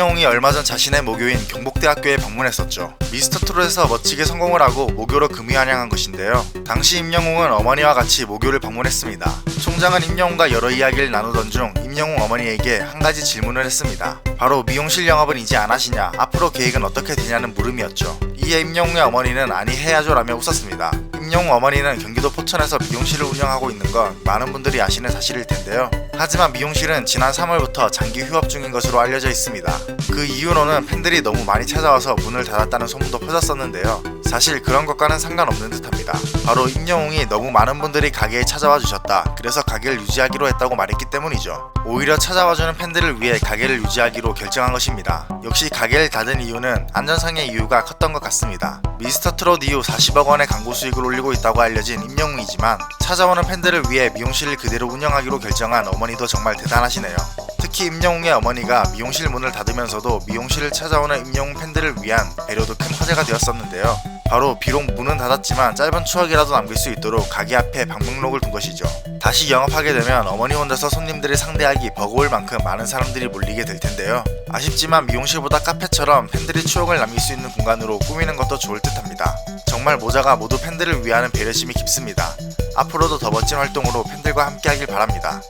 임영웅이 얼마 전 자신의 모교인 경복대학교에 방문했었죠. 미스터 트롯에서 멋지게 성공을 하고 모교로 금이환영한 것인데요. 당시 임영웅은 어머니와 같이 모교를 방문했습니다. 총장은 임영웅과 여러 이야기를 나누던 중 임영웅 어머니에게 한 가지 질문을 했습니다. 바로 미용실 영업은 이제 안 하시냐, 앞으로 계획은 어떻게 되냐는 물음이었죠. 이에 임영웅의 어머니는 아니 해야죠 라며 웃었습니다. 임영웅 어머니는 경기도 포천에서 미용실을 운영하고 있는 건 많은 분들이 아시는 사실일 텐데요. 하지만 미용실은 지난 3월부터 장기 휴업 중인 것으로 알려져 있습니다. 그 이유로는 팬들이 너무 많이 찾아와서 문을 닫았다는 소문도 퍼졌었는데요. 사실 그런 것과는 상관없는 듯합니다. 바로 임영웅이 너무 많은 분들이 가게에 찾아와 주셨다. 그래서 가게를 유지하기로 했다고 말했기 때문이죠. 오히려 찾아와주는 팬들을 위해 가게를 유지하기로 결정한 것입니다. 역시 가게를 닫은 이유는 안전상의 이유가 컸던 것 같습니다. 미스터 트롯 이후 40억 원의 광고 수익을 올리고 있다고 알려진 임영웅이지만 찾아오는 팬들을 위해 미용실을 그대로 운영하기로 결정한 어머니도 정말 대단하시네요. 특히 임영웅의 어머니가 미용실 문을 닫으면서도 미용실을 찾아오는 임영웅 팬들을 위한 배려도 큰 화제가 되었었는데요. 바로 비록 문은 닫았지만 짧은 추억이라도 남길 수 있도록 가게 앞에 방명록을 둔 것이죠. 다시 영업하게 되면 어머니 혼자서 손님들을 상대하기 버거울 만큼 많은 사람들이 몰리게 될 텐데요. 아쉽지만 미용실보다 카페처럼 팬들이 추억을 남길 수 있는 공간으로 꾸미는 것도 좋을 듯합니다. 정말 모자가 모두 팬들을 위하는 배려심이 깊습니다. 앞으로도 더 멋진 활동으로 팬들과 함께하길 바랍니다.